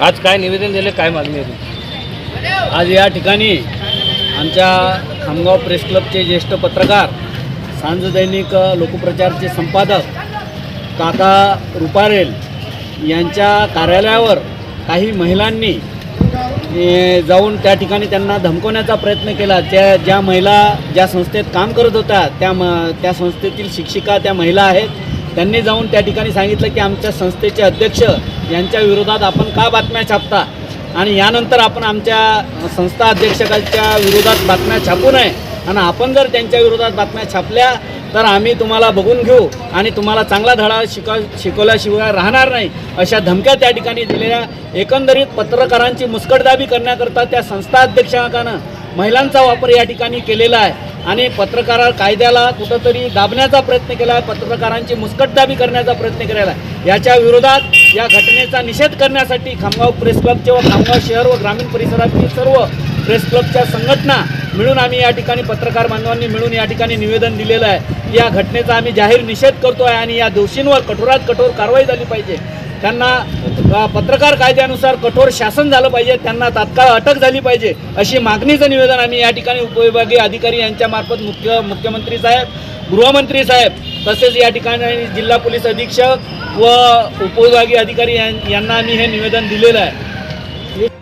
आज काय निवेदन दिले काय मागणी आहे आज या ठिकाणी आमच्या खामगाव प्रेस क्लबचे ज्येष्ठ पत्रकार सांज दैनिक लोकप्रचारचे संपादक काका रुपारेल यांच्या कार्यालयावर काही महिलांनी जाऊन त्या ठिकाणी त्यांना धमकवण्याचा प्रयत्न केला. त्या ज्या महिला ज्या संस्थेत काम करत होत्या त्या म त्या संस्थेतील शिक्षिका त्या महिला आहेत. त्यांनी जाऊन त्या ठिकाणी सांगितलं की आमच्या संस्थेचे अध्यक्ष यांच्या विरोधात आपण का बातम्या छापता? आणि यानंतर आपण आमच्या संस्था अध्यक्षकाच्या विरोधात बातम्या छापू नये. आणि आपण जर त्यांच्या विरोधात बातम्या छापल्या तर आम्ही तुम्हाला बघून घेऊ आणि तुम्हाला चांगला धडा शिका शिकवल्याशिवाय राहणार नाही अशा धमक्या त्या ठिकाणी दिलेल्या एकंदरीत पत्रकारांची मुस्कटदाबी करण्याकरता त्या संस्था अध्यक्षकानं महिलांचा वापर या ठिकाणी केलेला आहे. आणि पत्रकार कायद्याला कुठंतरी दाबण्याचा प्रयत्न केला आहे पत्रकारांची मुस्कटदाबी करण्याचा प्रयत्न केलेला आहे. याच्या विरोधात या घटनेचा निषेध करण्यासाठी खामगाव प्रेस क्लबचे व खामगाव शहर व ग्रामीण परिसरातील सर्व प्रेस क्लबच्या संघटना मिळून आम्ही या ठिकाणी पत्रकार बांधवांनी मिळून या ठिकाणी निवेदन दिलेलं आहे. या घटनेचा आम्ही जाहीर निषेध करतो आहे आणि या दोषींवर कठोरात कठोर कारवाई झाली पाहिजे. त्यांना पत्रकार कायद्यानुसार कठोर शासन झालं पाहिजे. त्यांना तात्काळ अटक झाली पाहिजे अशी मागणीचं निवेदन आम्ही या ठिकाणी उपविभागीय अधिकारी यांच्यामार्फत मुख्य मुख्यमंत्री साहेब गृहमंत्री साहेब तसेच या ठिकाणी जिल्हा पोलीस अधीक्षक व उपविभागीय अधिकारी यां- यांना आम्ही हे निवेदन दिलेलं आहे.